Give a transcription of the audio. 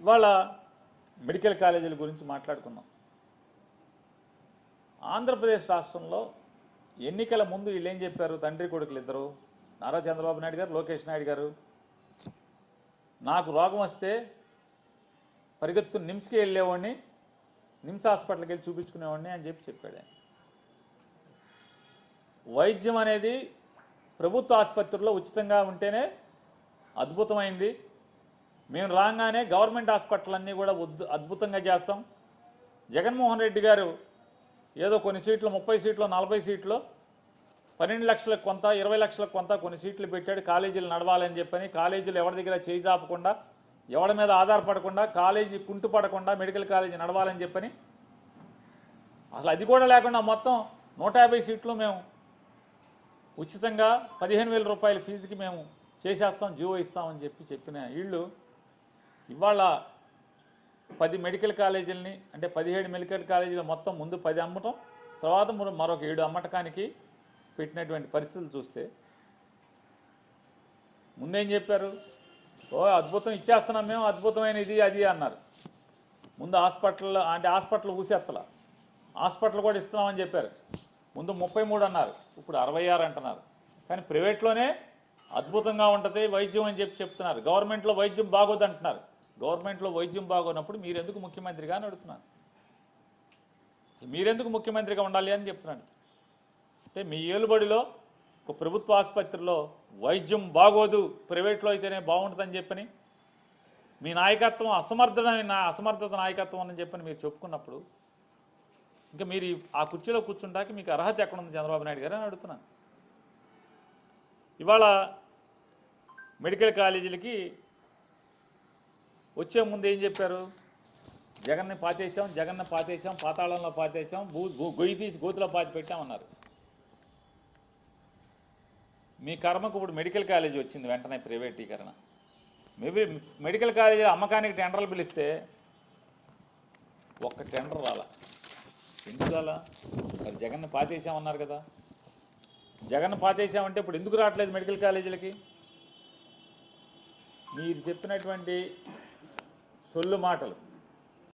ఇవాళ మెడికల్ కాలేజీల గురించి మాట్లాడుకున్నాం ఆంధ్రప్రదేశ్ రాష్ట్రంలో ఎన్నికల ముందు వీళ్ళు ఏం చెప్పారు? తండ్రి కొడుకులు ఇద్దరు నారా చంద్రబాబు నాయుడు గారు లోకేష్ నాయుడు గారు. నాకు రోగం వస్తే పరిగెత్తు నిమ్స్కి వెళ్ళేవాడిని నిమ్స్ హాస్పిటల్కి వెళ్ళి చూపించుకునేవాడిని అని చెప్పి చెప్పాడు వైద్యం అనేది ప్రభుత్వ ఆసుపత్రుల్లో ఉచితంగా ఉంటేనే అద్భుతమైంది. మేము రాగానే గవర్నమెంట్ హాస్పిటల్ అన్నీ కూడా అద్భుతంగా చేస్తాం. జగన్మోహన్ రెడ్డి గారు ఏదో కొన్ని సీట్లు ముప్పై సీట్లు నలభై సీట్లు పన్నెండు లక్షలకు కొంత ఇరవై లక్షలకు కొంత కొన్ని సీట్లు పెట్టాడు. కాలేజీలు నడవాలని చెప్పని కాలేజీలు ఎవరి దగ్గర చేయి చాపకుండా ఎవరి మీద ఆధారపడకుండా కాలేజీ కుంటుపడకుండా మెడికల్ కాలేజీ నడవాలని చెప్పని అసలు అది కూడా లేకుండా మొత్తం నూట యాభై సీట్లు మేము ఉచితంగా పదిహేను వేల రూపాయల ఫీజుకి మేము చేసేస్తాం జీవో ఇస్తామని చెప్పి చెప్పిన వీళ్ళు ఇవాళ పది మెడికల్ కాలేజీలని అంటే పదిహేడు మెడికల్ కాలేజీలు మొత్తం ముందు పది అమ్మటం తర్వాత మరొక ఏడు అమ్మటకానికి పెట్టినటువంటి పరిస్థితులు చూస్తే ముందేం చెప్పారు? ఓ అద్భుతం ఇచ్చేస్తున్నాం మేము అద్భుతమైన ఇది అది అన్నారు. ముందు హాస్పిటల్ అంటే హాస్పిటల్ ఊసేత్తల. హాస్పిటల్ కూడా ఇస్తున్నామని చెప్పారు. ముందు ముప్పై మూడు అన్నారు. ఇప్పుడు అరవై ఆరు అంటున్నారు. కానీ ప్రైవేట్లోనే అద్భుతంగా ఉంటుంది వైద్యం అని చెప్పి చెప్తున్నారు. గవర్నమెంట్లో వైద్యం బాగోదు అంటున్నారు గవర్నమెంట్లో వైద్యం బాగోనప్పుడు మీరెందుకు ముఖ్యమంత్రిగా అని అడుగుతున్నాను. మీరెందుకు ముఖ్యమంత్రిగా ఉండాలి అని చెప్తున్నాను. అంటే మీ ఏలుబడిలో ఒక ప్రభుత్వ ఆసుపత్రిలో వైద్యం బాగోదు ప్రైవేట్లో అయితేనే బాగుంటుందని చెప్పని మీ నాయకత్వం అసమర్థమైన అసమర్థత నాయకత్వం అని చెప్పని మీరు చెప్పుకున్నప్పుడు ఇంకా మీరు ఆ కుర్చీలో కూర్చుంటాకి మీకు అర్హత ఎక్కడుంది చంద్రబాబు నాయుడు గారు అని అడుగుతున్నాను. ఇవాళ మెడికల్ కాలేజీలకి వచ్చే ముందు ఏం చెప్పారు? జగన్ని పాతేసాం జగన్ని పాతేసాం పాతాళంలో పాతేసాం భూ గొయ్యి తీసి గోతులో పాతి పెట్టామన్నారు. మీ కర్మకు ఇప్పుడు మెడికల్ కాలేజీ వచ్చింది వెంటనే ప్రైవేటీకరణ. మేబీ మెడికల్ కాలేజీలో అమ్మకానికి టెండర్లు పిలిస్తే ఒక్క టెండర్ రాలా. ఎందుకు రాలా? మరి జగన్ని పాతేసామన్నారు కదా. జగన్ పాతేసామంటే ఇప్పుడు ఎందుకు రావట్లేదు మెడికల్ కాలేజీలకి? మీరు చెప్పినటువంటి సొల్లు మాటలు